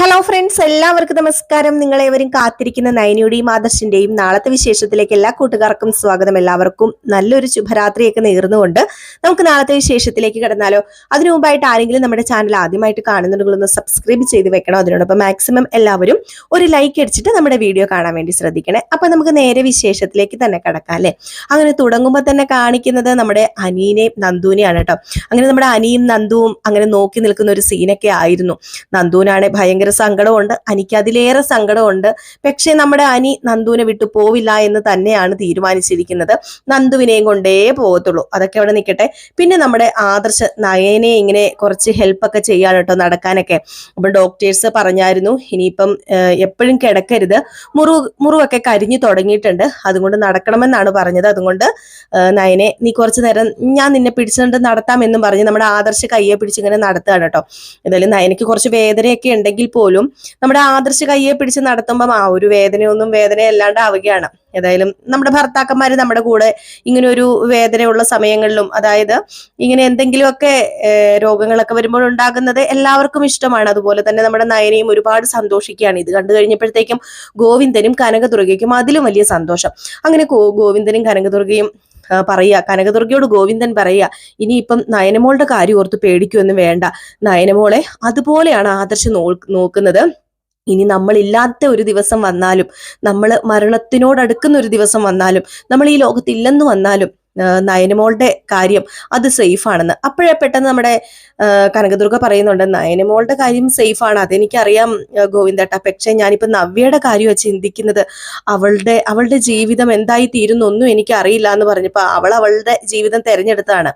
Hello friends എല്ലാവർക്കും നമസ്കാരം. നിങ്ങളേവരും കാത്തിരിക്കുന്ന നയനിയുടെയും ആദർശിന്റെയും നാളത്തെ വിശേഷത്തിലേക്ക് എല്ലാ കൂട്ടുകാർക്കും സ്വാഗതം. എല്ലാവർക്കും നല്ലൊരു ശുഭരാത്രിയൊക്കെ നേർന്നുകൊണ്ട് നമുക്ക് നാളത്തെ വിശേഷത്തിലേക്ക് കിടന്നാലോ. അതിനു മുമ്പായിട്ട് ആരെങ്കിലും നമ്മുടെ ചാനൽ ആദ്യമായിട്ട് കാണുന്നുണ്ടെങ്കിൽ ഒന്ന് സബ്സ്ക്രൈബ് ചെയ്ത് വെക്കണം. അതിനോടൊപ്പം മാക്സിമം എല്ലാവരും ഒരു ലൈക്ക് അടിച്ചിട്ട് നമ്മുടെ വീഡിയോ കാണാൻ വേണ്ടി ശ്രദ്ധിക്കണേ. അപ്പൊ നമുക്ക് നേരെ വിശേഷത്തിലേക്ക് തന്നെ കിടക്കാം അല്ലെ? അങ്ങനെ തുടങ്ങുമ്പോൾ തന്നെ കാണിക്കുന്നത് നമ്മുടെ അനീനെയും നന്ദുവിനെയാണ് കേട്ടോ. അങ്ങനെ നമ്മുടെ അനിയും നന്ദുവും അങ്ങനെ നോക്കി നിൽക്കുന്ന ഒരു സീനൊക്കെ ആയിരുന്നു. നന്ദുവിനാണ് ഭയങ്കര സങ്കടമുണ്ട്. അനിക്ക് അതിലേറെ സങ്കടമുണ്ട്. പക്ഷേ നമ്മുടെ അനി നന്ദുവിനെ വിട്ടു പോവില്ല എന്ന് തന്നെയാണ് തീരുമാനിച്ചിരിക്കുന്നത്. നന്ദുവിനെയും കൊണ്ടേ പോകത്തുള്ളൂ. അതൊക്കെ അവിടെ നിൽക്കട്ടെ. പിന്നെ നമ്മുടെ ആദർശ നയനെ ഇങ്ങനെ കുറച്ച് ഹെൽപ്പൊക്കെ ചെയ്യാൻ കേട്ടോ നടക്കാനൊക്കെ. അപ്പൊ ഡോക്ടേഴ്സ് പറഞ്ഞായിരുന്നു ഇനിയിപ്പം എപ്പോഴും കിടക്കരുത്. മുറിവ് മുറിവൊക്കെ കരിഞ്ഞു തുടങ്ങിയിട്ടുണ്ട്. അതുകൊണ്ട് നടക്കണമെന്നാണ് പറഞ്ഞത്. അതുകൊണ്ട് നയനെ നീ കുറച്ച് നേരം ഞാൻ നിന്നെ പിടിച്ചുകൊണ്ട് നടത്താം എന്നും പറഞ്ഞ് നമ്മുടെ ആദർശ കയ്യെ പിടിച്ചിങ്ങനെ നടത്തുകയാണ് കേട്ടോ. എന്തായാലും നയനക്ക് കുറച്ച് വേദനയൊക്കെ ഉണ്ടെങ്കിൽ പോലും നമ്മുടെ ആദർശ കയ്യെ പിടിച്ച് നടത്തുമ്പം ആ ഒരു വേദനയൊന്നും വേദന അല്ലാണ്ടാവുകയാണ് ഏതായാലും നമ്മുടെ ഭർത്താക്കന്മാര് നമ്മുടെ കൂടെ ഇങ്ങനെ ഒരു വേദനയുള്ള സമയങ്ങളിലും അതായത് ഇങ്ങനെ എന്തെങ്കിലുമൊക്കെ രോഗങ്ങളൊക്കെ വരുമ്പോൾ ഉണ്ടാകുന്നത് എല്ലാവർക്കും ഇഷ്ടമാണ്. അതുപോലെ തന്നെ നമ്മുടെ നയനയും ഒരുപാട് സന്തോഷിക്കുകയാണ്. ഇത് കണ്ടു കഴിഞ്ഞപ്പോഴത്തേക്കും ഗോവിന്ദനും കനകദുർഗയ്ക്കും അതിലും വലിയ സന്തോഷം. അങ്ങനെ ഗോവിന്ദനും കനകദുർഗയും പറയുക. കനകദുർഗയോട് ഗോവിന്ദൻ പറയുക ഇനിയിപ്പം നയനമോളുടെ കാര്യം ഓർത്ത് പേടിക്കുമെന്ന് വേണ്ട. നയനമോളെ അതുപോലെയാണ് ആദർശ് നോക്കുന്നത്. ഇനി നമ്മളില്ലാത്ത ഒരു ദിവസം വന്നാലും നമ്മൾ മരണത്തിനോടടുക്കുന്ന ഒരു ദിവസം വന്നാലും നമ്മൾ ഈ ലോകത്തില്ലെന്ന് വന്നാലും നയനമോളുടെ കാര്യം അത് സേഫാണെന്ന്. അപ്പോഴേ പെട്ടെന്ന് നമ്മുടെ കനകദുർഗ പറയുന്നുണ്ട് നയനമോളുടെ കാര്യം സേഫാണ്. അതെനിക്കറിയാം ഗോവിന്ദേട്ട. പക്ഷെ ഞാനിപ്പോൾ നവ്യയുടെ കാര്യമാണ് ചിന്തിക്കുന്നത് അവളുടെ അവളുടെ ജീവിതം എന്തായി തീരുന്നൊന്നും എനിക്ക് അറിയില്ല എന്ന് പറഞ്ഞപ്പോൾ അവൾ അവളുടെ ജീവിതം തിരഞ്ഞെടുത്താണ്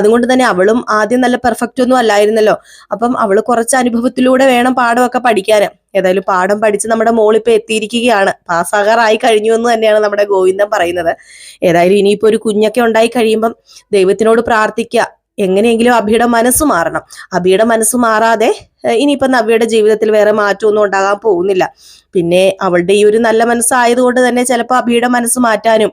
അതുകൊണ്ട് തന്നെ അവളും ആദ്യം നല്ല പെർഫെക്റ്റ് ഒന്നും അല്ലായിരുന്നല്ലോ. അപ്പം അവൾ കുറച്ച് അനുഭവത്തിലൂടെ വേണം പാഠമൊക്കെ പഠിക്കാൻ ഏതായാലും പാഠം പഠിച്ച് നമ്മുടെ മോളിപ്പോ എത്തിയിരിക്കുകയാണ്. പാസ്സാകാറായി കഴിഞ്ഞു എന്ന് തന്നെയാണ് നമ്മുടെ ഗോവിന്ദൻ പറയുന്നത്. ഏതായാലും ഇനിയിപ്പോ ഒരു കുഞ്ഞൊക്കെ ഉണ്ടായി കഴിയുമ്പം ദൈവത്തിനോട് പ്രാർത്ഥിക്കുക. എങ്ങനെയെങ്കിലും അഭിയുടെ മനസ്സ് മാറണം. അഭിയുടെ മനസ്സ് മാറാതെ ഇനിയിപ്പം നവ്യയുടെ ജീവിതത്തിൽ വേറെ മാറ്റമൊന്നും ഉണ്ടാകാൻ പോകുന്നില്ല. പിന്നെ അവളുടെ ഈ ഒരു നല്ല മനസ്സായതുകൊണ്ട് തന്നെ ചിലപ്പോൾ അഭിയുടെ മനസ്സ് മാറ്റാനും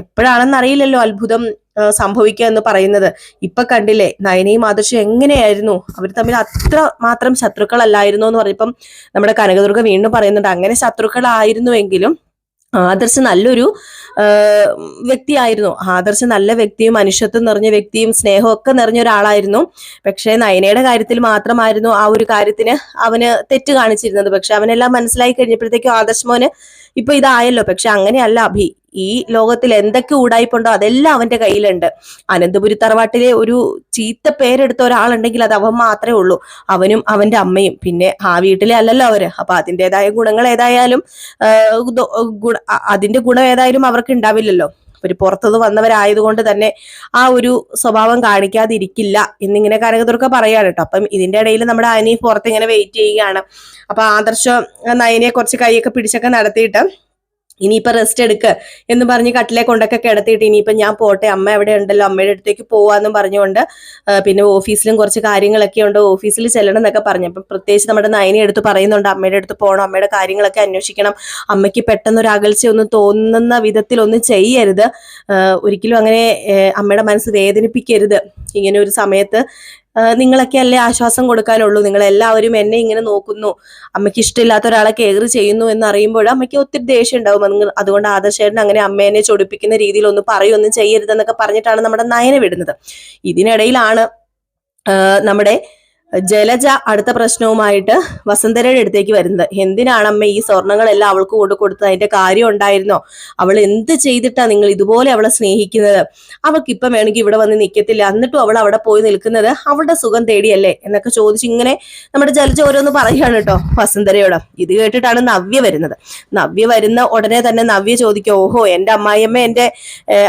എപ്പോഴാണെന്ന് അറിയില്ലല്ലോ അത്ഭുതം. സംഭവിക്കുക എന്ന് പറയുന്നത്. ഇപ്പൊ കണ്ടില്ലേ നയനയും ആദർശം എങ്ങനെയായിരുന്നു? അവർ തമ്മിൽ അത്ര മാത്രം ശത്രുക്കളല്ലായിരുന്നു എന്ന് പറഞ്ഞപ്പം നമ്മുടെ കനകദുർഗ വീണ്ടും പറയുന്നുണ്ട്. അങ്ങനെ ശത്രുക്കളായിരുന്നുവെങ്കിലും ആദർശ് നല്ലൊരു വ്യക്തിയായിരുന്നു. ആദർശ് നല്ല വ്യക്തിയും മനുഷ്യത്വം നിറഞ്ഞ വ്യക്തിയും സ്നേഹവും ഒക്കെ നിറഞ്ഞ ഒരാളായിരുന്നു. പക്ഷേ നയനയുടെ കാര്യത്തിൽ മാത്രമായിരുന്നു ആ ഒരു കാര്യത്തിന് അവന് തെറ്റ് കാണിച്ചിരുന്നത്. പക്ഷെ അവനെല്ലാം മനസ്സിലായി കഴിഞ്ഞപ്പോഴത്തേക്കും ആദർശ് മോന് ഇപ്പൊ ഇതായല്ലോ. പക്ഷെ അങ്ങനെയല്ല അഭി. ഈ ലോകത്തിൽ എന്തൊക്കെ ഊടായിപ്പുണ്ടോ അതെല്ലാം അവന്റെ കയ്യിലുണ്ട്. അനന്തപുരി തറവാട്ടിലെ ഒരു ചീത്ത പേരെടുത്ത ഒരാളുണ്ടെങ്കിൽ അത് അവൻ മാത്രമേ ഉള്ളൂ. അവനും അവന്റെ അമ്മയും. പിന്നെ ആ വീട്ടിലെ അല്ലല്ലോ അവർ. അപ്പൊ അതിന്റെതായ ഗുണങ്ങൾ ഏതായാലും അതിന്റെ ഗുണം ഏതായാലും അവർക്ക് ഉണ്ടാവില്ലല്ലോ. ഒരു പുറത്തുനിന്ന് വന്നവരായതുകൊണ്ട് തന്നെ ആ ഒരു സ്വഭാവം കാണിക്കാതിരിക്കില്ല എന്നിങ്ങനെ കനകദുർഗ പറയാണ് കേട്ടോ. അപ്പം ഇതിന്റെ ഇടയിൽ നമ്മുടെ അനി പുറത്ത് ഇങ്ങനെ വെയിറ്റ് ചെയ്യുകയാണ്. അപ്പൊ ആദർശ നയനെ കുറച്ച് കൈയൊക്കെ പിടിച്ചൊക്കെ നടത്തിയിട്ട് ഇനിയിപ്പോ റെസ്റ്റ് എടുക്ക് എന്ന് പറഞ്ഞ് കട്ടിലെ കൊണ്ടൊക്കെ കിടത്തിയിട്ട് ഇനിയിപ്പോ ഞാൻ പോട്ടെ അമ്മ എവിടെ ഉണ്ടല്ലോ അമ്മയുടെ അടുത്തേക്ക് പോവാന്നും പറഞ്ഞുകൊണ്ട് പിന്നെ ഓഫീസിലും കുറച്ച് കാര്യങ്ങളൊക്കെ ഉണ്ട് ഓഫീസിൽ ചെല്ലണം എന്നൊക്കെ പറഞ്ഞു. അപ്പൊ പ്രത്യേകിച്ച് നമ്മുടെ നയനെ എടുത്ത് പറയുന്നുണ്ട് അമ്മയുടെ അടുത്ത് പോകണം അമ്മയുടെ കാര്യങ്ങളൊക്കെ അന്വേഷിക്കണം അമ്മയ്ക്ക് പെട്ടെന്ന് ഒരു അകൽച്ചയൊന്നും തോന്നുന്ന വിധത്തിൽ ഒന്നും ചെയ്യരുത്. ഒരിക്കലും അങ്ങനെ അമ്മയുടെ മനസ്സ് വേദനിപ്പിക്കരുത്. ഇങ്ങനെ ഒരു സമയത്ത് നിങ്ങളൊക്കെ അല്ലേ ആശ്വാസം കൊടുക്കാനുള്ളൂ. നിങ്ങൾ എല്ലാവരും എന്നെ ഇങ്ങനെ നോക്കുന്നു. അമ്മയ്ക്ക് ഇഷ്ടമില്ലാത്ത ഒരാളെ കെയർ ചെയ്യുന്നു എന്ന് അറിയുമ്പോൾ അമ്മയ്ക്ക് ഒത്തിരി ദേഷ്യം ഉണ്ടാവും. അത് അതുകൊണ്ട് ആദർശേട്ടൻ അങ്ങനെ അമ്മേനെ ചൊടിപ്പിക്കുന്ന രീതിയിൽ ഒന്നും പറയൊന്നും ചെയ്യരുതെന്നൊക്കെ പറഞ്ഞിട്ടാണ് നമ്മുടെ നയന വിടുന്നത്. ഇതിനിടയിലാണ് നമ്മുടെ ജലജ അടുത്ത പ്രശ്നവുമായിട്ട് വസന്തരയുടെ അടുത്തേക്ക് വരുന്നത്. എന്തിനാണ് അമ്മ ഈ സ്വർണങ്ങളെല്ലാം അവൾക്ക് കൊണ്ടു കൊടുത്തത്? അതിന്റെ കാര്യം ഉണ്ടായിരുന്നോ? അവൾ എന്ത് ചെയ്തിട്ടാ നിങ്ങൾ ഇതുപോലെ അവളെ സ്നേഹിക്കുന്നത്? അവൾക്ക് ഇപ്പം വേണമെങ്കിൽ ഇവിടെ വന്ന് നിൽക്കത്തില്ല എന്നിട്ടും അവൾ അവിടെ പോയി നിൽക്കുന്നത് അവളുടെ സുഖം തേടിയല്ലേ? എന്നൊക്കെ ചോദിച്ച് ഇങ്ങനെ നമ്മുടെ ജലജ ഓരോന്ന് പറയുകയാണ് കേട്ടോ വസന്തരയോട്. ഇത് കേട്ടിട്ടാണ് നവ്യ വരുന്നത്. നവ്യ വരുന്ന ഉടനെ തന്നെ നവ്യ ചോദിക്കും ഓഹോ എന്റെ അമ്മായിയമ്മ എന്റെ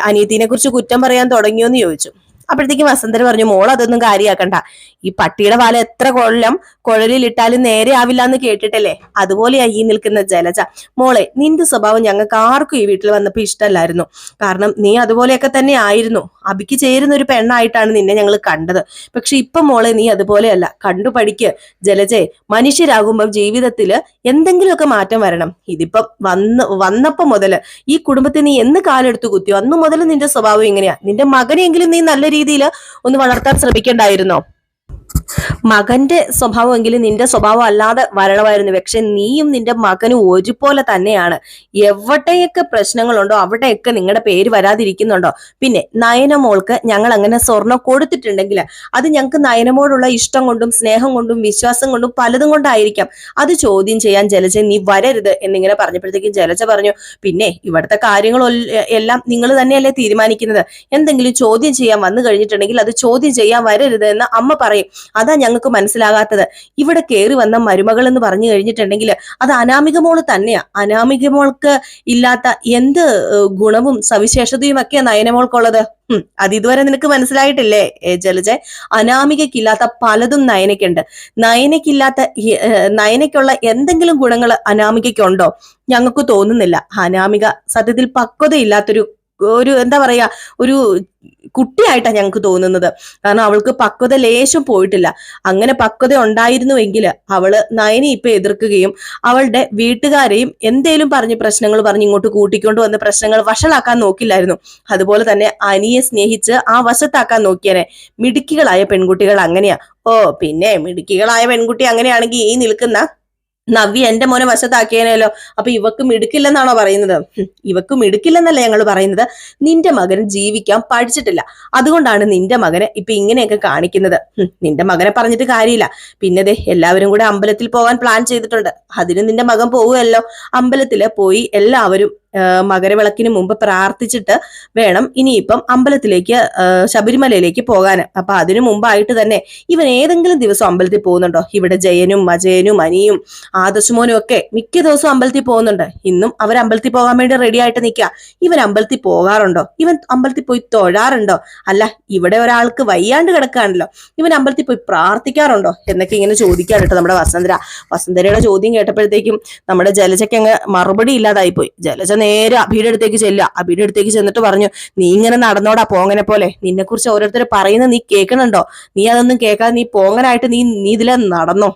അനിയത്തിനെ കുറിച്ച് കുറ്റം പറയാൻ തുടങ്ങിയോ എന്ന് ചോദിച്ചു. അപ്പോഴത്തേക്കും വസന്തര പറഞ്ഞു മോൾ അതൊന്നും കാര്യമാക്കണ്ട ഈ പട്ടിയുടെ വാല എത്ര കൊല്ലം കുഴലിലിട്ടാലും നേരെ ആവില്ല എന്ന് കേട്ടിട്ടല്ലേ? അതുപോലെയാ ഈ നിൽക്കുന്ന ജലജ. മോളെ നിന്റെ സ്വഭാവം ഞങ്ങൾക്ക് ആർക്കും ഈ വീട്ടിൽ വന്നപ്പോ ഇഷ്ടമല്ലായിരുന്നു. കാരണം നീ അതുപോലെയൊക്കെ തന്നെ ആയിരുന്നു. അബിക്ക് ചേരുന്ന ഒരു പെണ്ണായിട്ടാണ് നിന്നെ ഞങ്ങൾ കണ്ടത്. പക്ഷെ ഇപ്പൊ മോളെ നീ അതുപോലെയല്ല. കണ്ടു പഠിക്ക്. ജലജെ മനുഷ്യരാകുമ്പോൾ ജീവിതത്തിൽ എന്തെങ്കിലുമൊക്കെ മാറ്റം വരണം. ഇതിപ്പം വന്ന് വന്നപ്പോ മുതൽ ഈ കുടുംബത്തിൽ നീ എന്ന് കാലെടുത്ത് കുത്തിയോ? അന്ന് മുതൽ നിന്റെ സ്വഭാവം ഇങ്ങനെയാ. നിന്റെ മകനെങ്കിലും നീ നല്ല ഒന്ന് വളർത്താൻ ശ്രമിക്കണ്ടായിരുന്നോ? മകന്റെ സ്വഭാവമെങ്കിലും നിന്റെ സ്വഭാവം അല്ലാതെ വരണമായിരുന്നു. പക്ഷെ നീയും നിന്റെ മകനും ഒരുപോലെ തന്നെയാണ്. എവിടെയൊക്കെ പ്രശ്നങ്ങളുണ്ടോ അവിടെയൊക്കെ നിങ്ങളുടെ പേര് വരാതിരിക്കുന്നുണ്ടോ? പിന്നെ നയനമോൾക്ക് ഞങ്ങൾ അങ്ങനെ സ്വർണം കൊടുത്തിട്ടുണ്ടെങ്കിൽ അത് ഞങ്ങൾക്ക് നയനമോടുള്ള ഇഷ്ടം കൊണ്ടും സ്നേഹം കൊണ്ടും വിശ്വാസം കൊണ്ടും പലതും കൊണ്ടായിരിക്കാം. അത് ചോദ്യം ചെയ്യാൻ ജലജ നീ വരരുത് എന്നിങ്ങനെ പറഞ്ഞപ്പോഴത്തേക്കും ജലജ പറഞ്ഞു പിന്നെ ഇവിടുത്തെ കാര്യങ്ങൾ എല്ലാം നിങ്ങൾ തന്നെയല്ലേ തീരുമാനിക്കുന്നത്. എന്തെങ്കിലും ചോദ്യം ചെയ്യാൻ വന്നു കഴിഞ്ഞിട്ടുണ്ടെങ്കിൽ അത് ചോദ്യം ചെയ്യാൻ വരരുത് എന്ന് അമ്മ പറയും. അതാ ഞങ്ങൾക്ക് മനസ്സിലാകാത്തത്. ഇവിടെ കയറി വന്ന മരുമകൾ എന്ന് പറഞ്ഞു കഴിഞ്ഞിട്ടുണ്ടെങ്കിൽ അത് അനാമിക മോൾ തന്നെയാ. അനാമിക മോൾക്ക് ഇല്ലാത്ത എന്ത് ഗുണവും സവിശേഷതയും ഒക്കെ നയനമോൾക്കുള്ളത്? അത് ഇതുവരെ നിനക്ക് മനസ്സിലായിട്ടില്ലേ ജലജ? അനാമികക്കില്ലാത്ത പലതും നയനയ്ക്കുണ്ട്. നയനയ്ക്കില്ലാത്ത നയനയ്ക്കുള്ള എന്തെങ്കിലും ഗുണങ്ങൾ അനാമികയ്ക്കുണ്ടോ? ഞങ്ങൾക്ക് തോന്നുന്നില്ല. അനാമിക സത്യത്തിൽ പക്വതയില്ലാത്തൊരു ഒരു എന്താ പറയാ ഒരു കുട്ടിയായിട്ടാണ് ഞങ്ങൾക്ക് തോന്നുന്നത്. കാരണം അവൾക്ക് പക്വത ലേശം പോയിട്ടില്ല. അങ്ങനെ പക്വത ഉണ്ടായിരുന്നുവെങ്കിൽ അവൾ നയനെ ഇപ്പൊ എതിർക്കുകയും അവളുടെ വീട്ടുകാരെയും എന്തേലും പറഞ്ഞ് പ്രശ്നങ്ങൾ പറഞ്ഞ് ഇങ്ങോട്ട് കൂട്ടിക്കൊണ്ട് വന്ന് പ്രശ്നങ്ങൾ വഷളാക്കാൻ നോക്കില്ലായിരുന്നു. അതുപോലെ തന്നെ അനിയെ സ്നേഹിച്ച് ആ വശത്താക്കാൻ നോക്കിയനെ. മിടുക്കികളായ പെൺകുട്ടികൾ അങ്ങനെയാ. ഓ പിന്നെ മിടുക്കികളായ പെൺകുട്ടി അങ്ങനെയാണെങ്കിൽ ഈ നിൽക്കുന്ന നവ്യ എന്റെ മോനെ വശത്താക്കിയനല്ലോ. അപ്പൊ ഇവക്ക് മിടുക്കില്ലെന്നാണോ പറയുന്നത്? ഇവക്കും മിടുക്കില്ലെന്നല്ല ഞങ്ങൾ പറയുന്നത്? നിന്റെ മകൻ ജീവിക്കാൻ പഠിച്ചിട്ടില്ല. അതുകൊണ്ടാണ് നിന്റെ മകനെ ഇപ്പൊ ഇങ്ങനെയൊക്കെ കാണിക്കുന്നത്. നിന്റെ മകനെ പറഞ്ഞിട്ട് കാര്യമില്ല. പിന്നെ എല്ലാവരും കൂടെ അമ്പലത്തിൽ പോകാൻ പ്ലാൻ ചെയ്തിട്ടുണ്ട്. അതിന് നിന്റെ മകൻ പോവുമല്ലോ അമ്പലത്തിൽ പോയി എല്ലാവരും മകരവിളക്കിന് മുമ്പ് പ്രാർത്ഥിച്ചിട്ട് വേണം ഇനിയിപ്പം അമ്പലത്തിലേക്ക് ശബരിമലയിലേക്ക് പോകാൻ അപ്പൊ അതിനു മുമ്പായിട്ട് തന്നെ ഇവൻ ഏതെങ്കിലും ദിവസം അമ്പലത്തിൽ പോകുന്നുണ്ടോ? ഇവിടെ ജയനും അജയനും അനിയും ആദർശമോനും ഒക്കെ മിക്ക ദിവസവും അമ്പലത്തിൽ പോകുന്നുണ്ട്. ഇന്നും അവർ അമ്പലത്തിൽ പോകാൻ വേണ്ടി റെഡി ആയിട്ട് നിൽക്കുക ഇവൻ അമ്പലത്തിൽ പോകാറുണ്ടോ? ഇവൻ അമ്പലത്തിൽ പോയി തൊഴാറുണ്ടോ? അല്ല ഇവിടെ ഒരാൾക്ക് വയ്യാണ്ട് കിടക്കാണല്ലോ. ഇവൻ അമ്പലത്തിൽ പോയി പ്രാർത്ഥിക്കാറുണ്ടോ? എന്നൊക്കെ ഇങ്ങനെ ചോദിക്കാൻ കേട്ടോ നമ്മുടെ വസന്തര. വസന്തരയുടെ ചോദ്യം കേട്ടപ്പോഴത്തേക്കും നമ്മുടെ ജലജയ്ക്ക് അങ്ങ് മറുപടി ഇല്ലാതായി പോയി ജലജ നേരെ അഭിയുടെ അടുത്തേക്ക് ചെല്ലുക. അഭിയുടെ അടുത്തേക്ക് ചെന്നിട്ട് പറഞ്ഞു നീ ഇങ്ങനെ നടന്നോടാ പോങ്ങനെ പോലെ. നിന്നെ കുറിച്ച് ഓരോരുത്തർ പറയുന്നത് നീ കേൾക്കണുണ്ടോ നീ അതൊന്നും കേൾക്കാതെ നീ പോങ്ങനായിട്ട് നീ നീ ഇതിലെ നടന്നോ.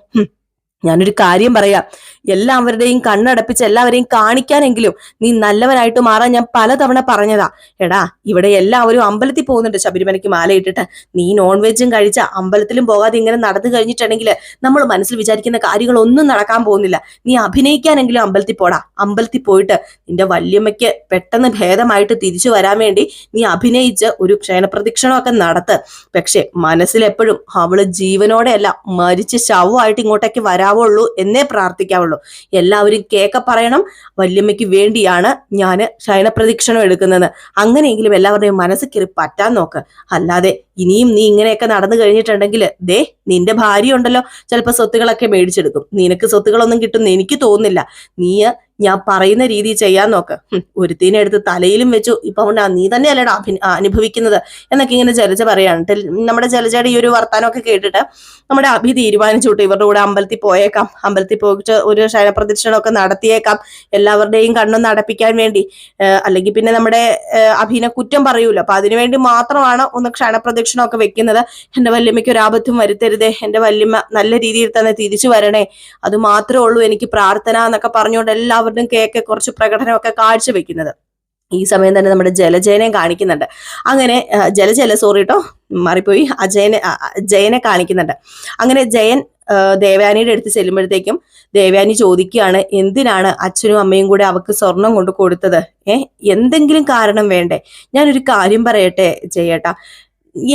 ഞാനൊരു കാര്യം പറയാം. എല്ലാവരുടെയും കണ്ണടപ്പിച്ച് എല്ലാവരെയും കാണിക്കാനെങ്കിലും നീ നല്ലവനായിട്ട് മാറാൻ ഞാൻ പലതവണ പറഞ്ഞതാ. എടാ ഇവിടെ എല്ലാവരും അമ്പലത്തിൽ പോകുന്നുണ്ട് ശബരിമലയ്ക്ക് മാലയിട്ടിട്ട്. നീ നോൺ വെജും കഴിച്ച അമ്പലത്തിലും പോകാതെ ഇങ്ങനെ നടന്നു കഴിഞ്ഞിട്ടുണ്ടെങ്കിൽ നമ്മൾ മനസ്സിൽ വിചാരിക്കുന്ന കാര്യങ്ങളൊന്നും നടക്കാൻ പോകുന്നില്ല. നീ അഭിനയിക്കാനെങ്കിലും അമ്പലത്തിൽ പോടാ. അമ്പലത്തിൽ പോയിട്ട് നിന്റെ വല്യമ്മയ്ക്ക് പെട്ടെന്ന് ഭേദമായിട്ട് തിരിച്ചു വരാൻ വേണ്ടി നീ അഭിനയിച്ച് ഒരു ക്ഷണപ്രദക്ഷിണമൊക്കെ നടത്ത്. പക്ഷെ മനസ്സിലെപ്പോഴും അവൾ ജീവനോടെയല്ല മരിച്ച് ശവമായിട്ട് ഇങ്ങോട്ടേക്ക് വരാവുള്ളൂ എന്നേ പ്രാർത്ഥിക്കാവുള്ളൂ. എല്ലാവരും കേക്ക പറയണം. വല്യമ്മയ്ക്ക് വേണ്ടിയാണ് ഞാൻ ശയനപ്രദക്ഷിണം എടുക്കുന്നത്. അങ്ങനെയെങ്കിലും എല്ലാവരുടെയും മനസ്സ് കയറി പറ്റാൻ നോക്ക്. അല്ലാതെ ഇനിയും നീ ഇങ്ങനെയൊക്കെ നടന്നു കഴിഞ്ഞിട്ടുണ്ടെങ്കിൽ ദേ നിന്റെ ഭാര്യ ഉണ്ടല്ലോ ചിലപ്പോൾ സ്വത്തുകളൊക്കെ മേടിച്ചെടുക്കും. നിനക്ക് സ്വത്തുകളൊന്നും കിട്ടുമെന്ന് എനിക്ക് തോന്നുന്നില്ല. നീ ഞാൻ പറയുന്ന രീതി ചെയ്യാൻ നോക്ക്. ഒരുത്തിനെ എടുത്ത് തലയിലും വെച്ചു. ഇപ്പൊ അതുകൊണ്ടാ നീ തന്നെയല്ലേ അഭി- അനുഭവിക്കുന്നത് എന്നൊക്കെ ഇങ്ങനെ ജലജ പറയാണ്. നമ്മുടെ ജലജയുടെ ഈ ഒരു വർത്താനമൊക്കെ കേട്ടിട്ട് നമ്മുടെ അഭി തീരുമാനിച്ചു വിട്ടു ഇവരുടെ കൂടെ അമ്പലത്തിൽ പോയേക്കാം. അമ്പലത്തിൽ പോയിട്ട് ഒരു ശയനപ്രദക്ഷിണമൊക്കെ നടത്തിയേക്കാം. എല്ലാവരുടെയും കണ്ണൊന്ന് അടപ്പിക്കാൻ വേണ്ടി. അല്ലെങ്കിൽ പിന്നെ നമ്മുടെ അഭിനെ കുറ്റം പറയൂല. അപ്പൊ അതിനുവേണ്ടി മാത്രമാണ് ഒന്ന് ക്ഷണപ്രദക്ഷിണമൊക്കെ വെക്കുന്നത്. എന്റെ വല്യമ്മയ്ക്ക് ഒരു ആപത്തും വരുത്തരുതേ. എന്റെ വല്യമ്മ നല്ല രീതിയിൽ തന്നെ തിരിച്ചു വരണേ. അത് മാത്രമേ ഉള്ളൂ എനിക്ക് പ്രാർത്ഥന എന്നൊക്കെ പറഞ്ഞുകൊണ്ട് എല്ലാവരുടെയും കേക്ക് കുറച്ച് പ്രകടനമൊക്കെ കാഴ്ചവെക്കുന്നത്. ഈ സമയം തന്നെ നമ്മുടെ ജലജയനെ കാണിക്കുന്നുണ്ട്. അങ്ങനെ ജലജല സോറി കേട്ടോ മാറിപ്പോയി. അജയനെ ജയനെ കാണിക്കുന്നുണ്ട്. അങ്ങനെ ജയൻ ദേവയാനിയുടെ അടുത്ത് ചെല്ലുമ്പോഴത്തേക്കും ദേവയാനി ചോദിക്കുകയാണ് എന്തിനാണ് അച്ഛനും അമ്മയും കൂടെ അവക്ക് സ്വർണം കൊണ്ട് കൊടുത്തത്? ഏഹ് എന്തെങ്കിലും കാരണം വേണ്ടേ? ഞാനൊരു കാര്യം പറയട്ടെ ജയേട്ടാ.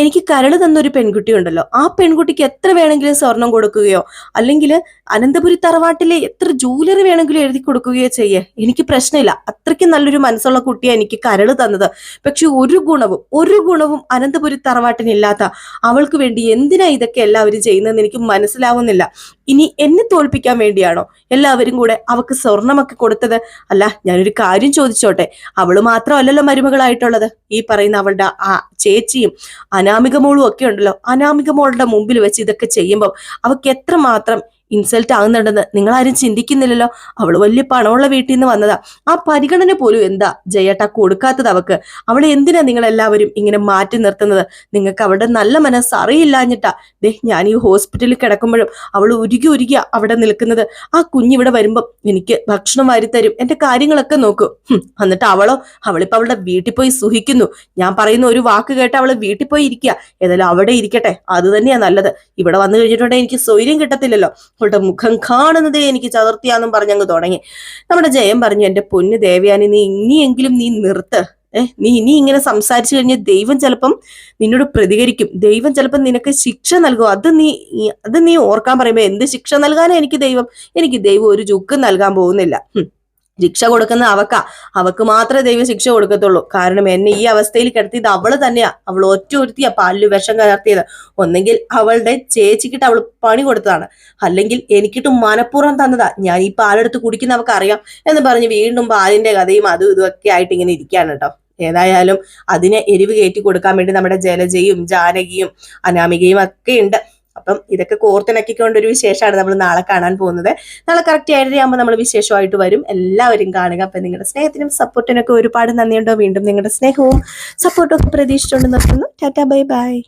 എനിക്ക് കരൾ തന്നൊരു പെൺകുട്ടി ഉണ്ടല്ലോ. ആ പെൺകുട്ടിക്ക് എത്ര വേണമെങ്കിലും സ്വർണം കൊടുക്കുകയോ അല്ലെങ്കിൽ അനന്തപുരി തറവാട്ടിലെ എത്ര ജൂലറി വേണമെങ്കിലും എഴുതി കൊടുക്കുകയോ ചെയ്യേ. എനിക്ക് പ്രശ്നമില്ല. അത്രയ്ക്ക് നല്ലൊരു മനസ്സുള്ള കുട്ടിയാണ് എനിക്ക് കരൾ തന്നത്. പക്ഷെ ഒരു ഗുണവും ഒരു ഗുണവും അനന്തപുരി തറവാട്ടിനില്ലാത്ത അവൾക്ക് വേണ്ടി എന്തിനാ ഇതൊക്കെ എല്ലാവരും ചെയ്യുന്നതെന്ന് എനിക്ക് മനസ്സിലാവുന്നില്ല. ഇനി എന്നെ തോൽപ്പിക്കാൻ വേണ്ടിയാണോ? എല്ലാവരും കൂടെ അവക്ക് സ്വർണമൊക്കെ കൊടുത്തത്. അല്ല ഞാനൊരു കാര്യം ചോദിച്ചോട്ടെ. അവൾ മാത്രമല്ലല്ലോ മരുമകളായിട്ടുള്ളത്. ഈ പറയുന്ന അവളുടെ ആ ചേച്ചിയും അനാമിക മോളും ഒക്കെ ഉണ്ടല്ലോ. അനാമിക മോളുടെ മുമ്പിൽ വെച്ച് ഇതൊക്കെ ചെയ്യുമ്പോൾ അവക്ക് എത്രമാത്രം ഇൻസൾട്ട് ആകുന്നുണ്ടെന്ന് നിങ്ങൾ ആരും ചിന്തിക്കുന്നില്ലല്ലോ. അവൾ വലിയ പണമുള്ള വീട്ടിൽ നിന്ന് വന്നതാ. ആ പരിഗണന പോലും എന്താ? ജയേട്ട കൊടുക്കാത്തത് അവക്ക്. അവളെ എന്തിനാ നിങ്ങൾ എല്ലാവരും ഇങ്ങനെ മാറ്റി നിർത്തുന്നത്? നിങ്ങൾക്ക് അവളുടെ നല്ല മനസ്സ് അറിയില്ലാഞ്ഞിട്ടാ. ദേ ഞാൻ ഈ ഹോസ്പിറ്റലിൽ കിടക്കുമ്പോഴും അവൾ ഉരുകി ഉരുകിയ അവിടെ നിൽക്കുന്നത്. ആ കുഞ്ഞിവിടെ വരുമ്പം എനിക്ക് ഭക്ഷണം തരും. എന്റെ കാര്യങ്ങളൊക്കെ നോക്കൂ. എന്നിട്ട് അവളോ? അവളിപ്പോ അവളുടെ വീട്ടിൽ പോയി സുഹിക്കുന്നു ഞാൻ പറയുന്ന ഒരു വാക്ക് കേട്ട് അവൾ വീട്ടിൽ പോയി ഇരിക്കുക. ഏതായാലും അവിടെ ഇരിക്കട്ടെ. അത് തന്നെയാ നല്ലത്. ഇവിടെ വന്നു കഴിഞ്ഞിട്ടുണ്ടെങ്കിൽ എനിക്ക് സ്വൈര്യം കിട്ടത്തില്ലല്ലോ. അവളുടെ മുഖം കാണുന്നതേ എനിക്ക് ചതുർത്തിയാന്നും പറഞ്ഞങ്ങ് തുടങ്ങി. നമ്മുടെ ജയം പറഞ്ഞു എന്റെ പൊന്നു ദേവയാനി നീ ഇനിയെങ്കിലും നീ നിർത്ത്. ഏഹ് നീ ഇനി ഇങ്ങനെ സംസാരിച്ചു കഴിഞ്ഞാൽ ദൈവം ചിലപ്പം നിന്നോട് പ്രതികരിക്കും. ദൈവം ചിലപ്പം നിനക്ക് ശിക്ഷ നൽകും. അത് നീ അത് നീ ഓർക്കാൻ പറയുമ്പോ എന്ത് ശിക്ഷ നൽകാനാ എനിക്ക് ദൈവം? എനിക്ക് ദൈവം ഒരു ചുക്ക് നൽകാൻ പോകുന്നില്ല. ശിക്ഷ കൊടുക്കുന്ന അവക്ക. അവക്ക് മാത്രമേ ദൈവം ശിക്ഷ കൊടുക്കത്തുള്ളൂ. കാരണം എന്നെ ഈ അവസ്ഥയിൽ കിടത്തിയത് അവൾ തന്നെയാ. അവൾ ഒറ്റ ഒരുത്തിയാ പല്ലു വിഷം കലർത്തിയത്. ഒന്നെങ്കിൽ അവളുടെ ചേച്ചിക്കിട്ട് അവൾ പണി കൊടുത്തതാണ്. അല്ലെങ്കിൽ എനിക്കിട്ട് മനഃപൂർവം തന്നതാ. ഞാൻ ഈ പാലെടുത്ത് കുടിക്കുന്ന അവക്ക് അറിയാം എന്ന് പറഞ്ഞ് വീണ്ടും പാലിന്റെ കഥയും അതും ഇതും ഒക്കെ ആയിട്ട് ഇങ്ങനെ ഇരിക്കുകയാണ് കേട്ടോ. ഏതായാലും അതിനെ എരിവ് കയറ്റി കൊടുക്കാൻ വേണ്ടി നമ്മുടെ ജലജയും ജാനകിയും അനാമികയും ഒക്കെ ഉണ്ട്. അപ്പം ഇതൊക്കെ കോർത്തിണക്കിക്കൊണ്ട് ഒരു വിശേഷമാണ് നമ്മൾ നാളെ കാണാൻ പോകുന്നത്. നാളെ കറക്റ്റ് ഏഴരയാകുമ്പോൾ നമ്മൾ വിശേഷമായിട്ട് വരും. എല്ലാവരും കാണുക. അപ്പം നിങ്ങളുടെ സ്നേഹത്തിനും സപ്പോർട്ടിനൊക്കെ ഒരുപാട് നന്ദിയുണ്ടോ? വീണ്ടും നിങ്ങളുടെ സ്നേഹവും സപ്പോർട്ടും ഒക്കെ പ്രതീക്ഷിച്ചുകൊണ്ട് നിർത്തുന്നു. Tata bye bye.